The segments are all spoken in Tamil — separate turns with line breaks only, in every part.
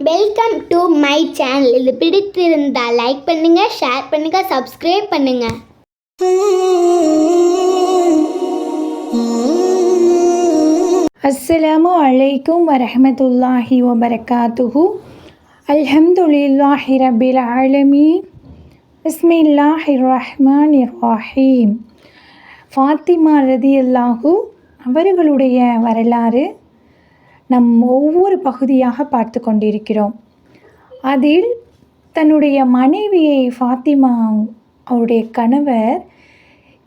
வெல்கம் டு மை சேனல் இது பிடித்திருந்தால் லைக் பண்ணுங்க ஷேர் பண்ணுங்க சப்ஸ்கிரைப் பண்ணுங்க.
அஸ்ஸலாமு அலைக்கும் வரஹமத்துல்லாஹி வபரகாத்துஹு அல்ஹம்துலில்லாஹி ரபில் ஆலமி பிஸ்மில்லாஹிர் ரஹ்மான் ரஹீம் ஃபாத்திமா ரதி அல்லாஹூ அவர்களுடைய வரலாறு நம் ஒவ்வொரு பகுதியாக பார்த்து கொண்டிருக்கிறோம். அதில் தன்னுடைய மனைவியை ஃபாத்திமா அவருடைய கணவர்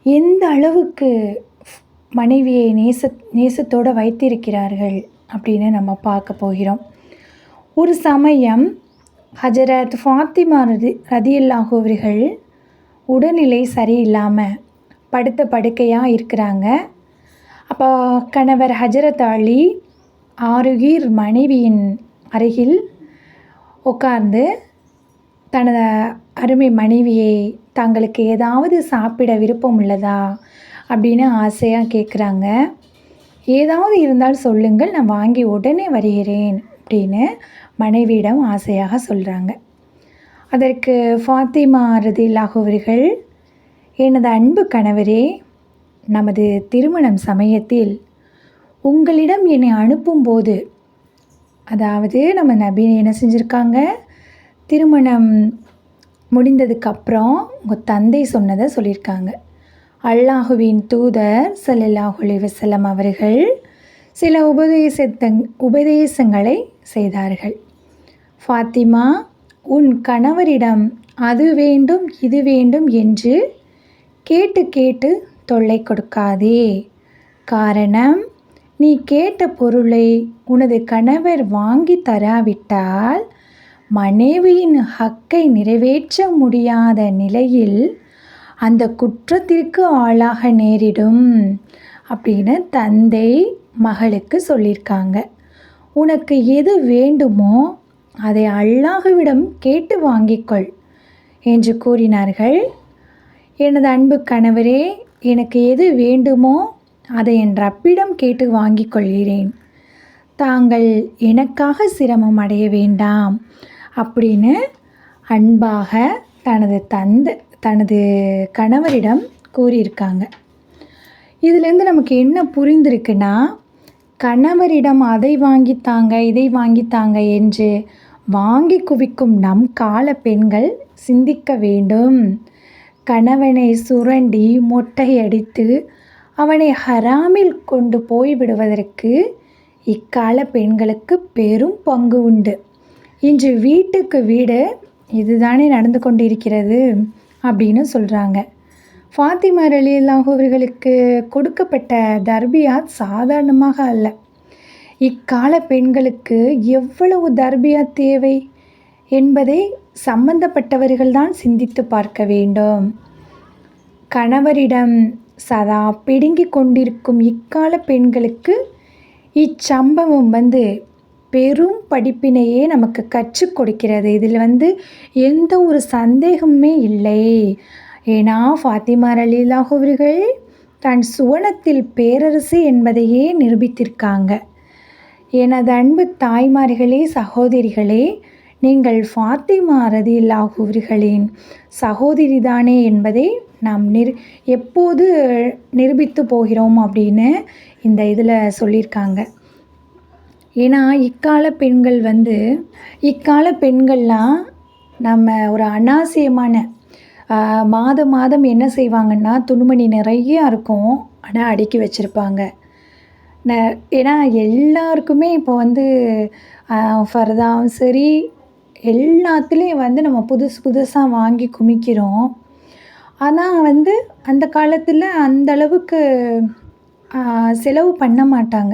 எந்த அளவுக்கு மனைவியை நேச நேசத்தோடு வைத்திருக்கிறார்கள் அப்படின்னு நம்ம பார்க்க போகிறோம். ஒரு சமயம் ஹஜரத் ஃபாத்திமா ரதி ரதியல்லாஹு அவர்கள் உடல்நிலை சரியில்லாமல் படுத்த படுக்கையாக இருக்கிறாங்க. அப்போ கணவர் ஹஜரத் அலி ஆருகீர் மனைவியின் அருகில் உட்கார்ந்து தனது அருமை மனைவியை தங்களுக்கு ஏதாவது சாப்பிட விருப்பம் உள்ளதா அப்படின்னு ஆசையாக கேட்குறாங்க ஏதாவது இருந்தால் சொல்லுங்கள் நான் வாங்கி உடனே வருகிறேன் அப்படின்னு மனைவியிடம் ஆசையாக சொல்கிறாங்க அதற்கு ஃபாத்திமா ரதில்லாஹு அவர்கள் எனது அன்பு கணவரே நமது திருமணம் சமயத்தில் உங்களிடம் என்னை அனுப்பும்போது அதாவது நம்ம நபி என்ன செஞ்சுருக்காங்க? திருமணம் முடிந்ததுக்கப்புறம் உங்கள் தந்தை சொன்னதை சொல்லியிருக்காங்க. அல்லாஹுவின் தூதர் ஸல்லல்லாஹு வசல்லம் அவர்கள் சில உபதேசத்தங் உபதேசங்களை செய்தார்கள். ஃபாத்திமா உன் கணவரிடம் அது வேண்டும் இது வேண்டும் என்று கேட்டு கேட்டு தொல்லை கொடுக்காதே. காரணம் நீ கேட்ட பொருளை உனது கணவர் வாங்கி தராவிட்டால் மனைவியின் ஹக்கை நிறைவேற்ற முடியாத நிலையில் அந்த குற்றத்திற்கு ஆளாக நேரிடும் அப்படின்னு தந்தை மகளுக்கு சொல்லியிருக்காங்க. உனக்கு எது வேண்டுமோ அதை அல்லாஹுவிடம் கேட்டு வாங்கிக்கொள் என்று கூறினார்கள். எனது அன்பு கணவரே எனக்கு எது வேண்டுமோ அதை என் ரப்பிடம் கேட்டு வாங்கிக் கொள்கிறேன். தாங்கள் எனக்காக சிரமம் அடைய வேண்டாம் அப்படின்னு அன்பாக தனது தந்தை தனது கணவரிடம் கூறியிருக்காங்க. இதிலேருந்து நமக்கு என்ன புரிந்திருக்குன்னா கணவரிடம் அதை வாங்கித்தாங்க இதை வாங்கித்தாங்க என்று வாங்கி குவிக்கும் நம் கால பெண்கள் சிந்திக்க வேண்டும். கணவனை சுரண்டி மொட்டையடித்து அவனை ஹராமில் கொண்டு போய் விடுவதற்கு இக்கால பெண்களுக்கு பெரும் பங்கு உண்டு. இன்று வீட்டுக்கு வீடு இதுதானே நடந்து கொண்டிருக்கிறது அப்படின்னு சொல்கிறாங்க ஃபாத்திமா ரலியல்லாஹு அவர்களுக்கு கொடுக்கப்பட்ட தர்பியாத் சாதாரணமாக அல்ல. இக்கால பெண்களுக்கு எவ்வளவு தர்பியாத் தேவை என்பதை சம்பந்தப்பட்டவர்கள்தான் சிந்தித்து பார்க்க வேண்டும். கணவரிடம் சதா பிடுங்கி கொண்டிருக்கும் இக்கால பெண்களுக்கு இச்சம்பவம் வந்து பெரும் படிப்பினையே நமக்கு கற்றுக் கொடுக்கிறது. இதில் வந்து எந்த ஒரு சந்தேகமுமே இல்லை. ஏன்னா ஃபாத்திமா அலிலாஹ் அவர்கள் தன் சுவனத்தில் பேரரசு என்பதையே நிரூபித்திருக்காங்க. எனது அன்பு தாய்மார்களே சகோதரிகளே நீங்கள் ஃபாத்திமா ரதில்லாஹ் அவர்களின் சகோதரி தானே என்பதை நாம் நிரு எப்போது நிரூபித்து போகிறோம் அப்படின்னு இந்த இதில் சொல்லியிருக்காங்க. ஏன்னா இக்கால பெண்கள் வந்து இக்கால பெண்கள்லாம் நம்ம ஒரு அனாவசியமான மாதம் மாதம் என்ன செய்வாங்கன்னா துணிமணி நிறைய இருக்கும் ஆனால் அடுக்கி வச்சுருப்பாங்க. ந ஏன்னா எல்லாருக்குமே இப்போ வந்து ஃபர்தாவும் சரி எல்லாத்துலேயும் வந்து நம்ம புதுசு புதுசாக வாங்கி குமிக்கிறோம். ஆனால் வந்து அந்த காலத்தில் அந்த அளவுக்கு செலவு பண்ண மாட்டாங்க.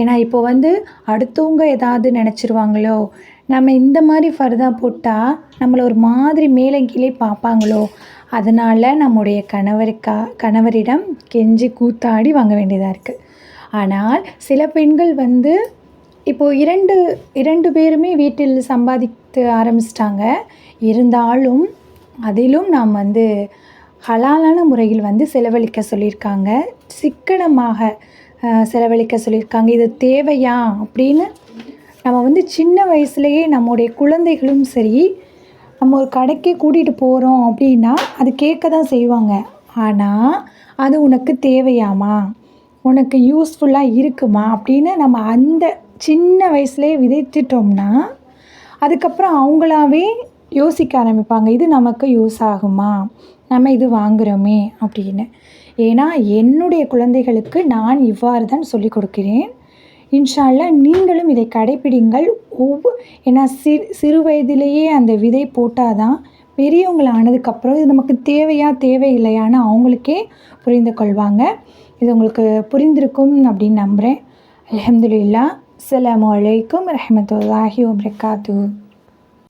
ஏன்னா இப்போ வந்து அடுத்தவங்க ஏதாவது நினச்சிருவாங்களோ நம்ம இந்த மாதிரி ஃபர்தா போட்டால் நம்மளை ஒரு மாதிரி மேலே கீழே பார்ப்பாங்களோ அதனால் நம்முடைய கணவருக்கா கணவரிடம் கெஞ்சி கூத்தாடி வாங்க வேண்டியதாக இருக்குது ஆனால் சில பெண்கள் வந்து இப்போது இரண்டு இரண்டு பேருமே வீட்டில் சம்பாதித்து ஆரம்பிச்சிட்டாங்க. இருந்தாலும் அதிலும் நாம் வந்து ஹலாலான முறையில் வந்து செலவழிக்க சொல்லியிருக்காங்க. சிக்கனமாக செலவழிக்க சொல்லியிருக்காங்க. இது தேவையா அப்படின்னு நம்ம வந்து சின்ன வயசுலேயே நம்முடைய குழந்தைகளும் சரி நம்ம ஒரு கடைக்கே கூட்டிகிட்டு போகிறோம் அப்படின்னா அது கேட்க தான் செய்வாங்க. ஆனால் அது உனக்கு தேவையாமா? உனக்கு யூஸ்ஃபுல்லாக இருக்குமா? அப்படின்னு நம்ம அந்த சின்ன வயசுலேயே விதைச்சிட்டோம்னா அதுக்கப்புறம் அவங்களாவே யோசிக்க ஆரம்பிப்பாங்க இது நமக்கு யூஸ் ஆகுமா? நம்ம இது வாங்குகிறோமே அப்படின்னு. ஏன்னா என்னுடைய குழந்தைகளுக்கு நான் இவ்வாறு தான் சொல்லிக் கொடுக்கிறேன். இன்ஷா நீங்களும் இதை கடைப்பிடிங்கள். ஒவ்வொரு ஏன்னா சிறு சிறு வயதிலேயே அந்த விதை போட்டால் தான் பெரியவங்களானதுக்கப்புறம் இது நமக்கு தேவையா தேவையில்லையான்னு அவங்களுக்கே புரிந்து கொள்வாங்க. இது உங்களுக்கு புரிந்திருக்கும் அப்படின்னு நம்புகிறேன் அலமதுல்லா அலாம் அலைக்கும் ரஹமத்துல்லாஹி வபர்காத்து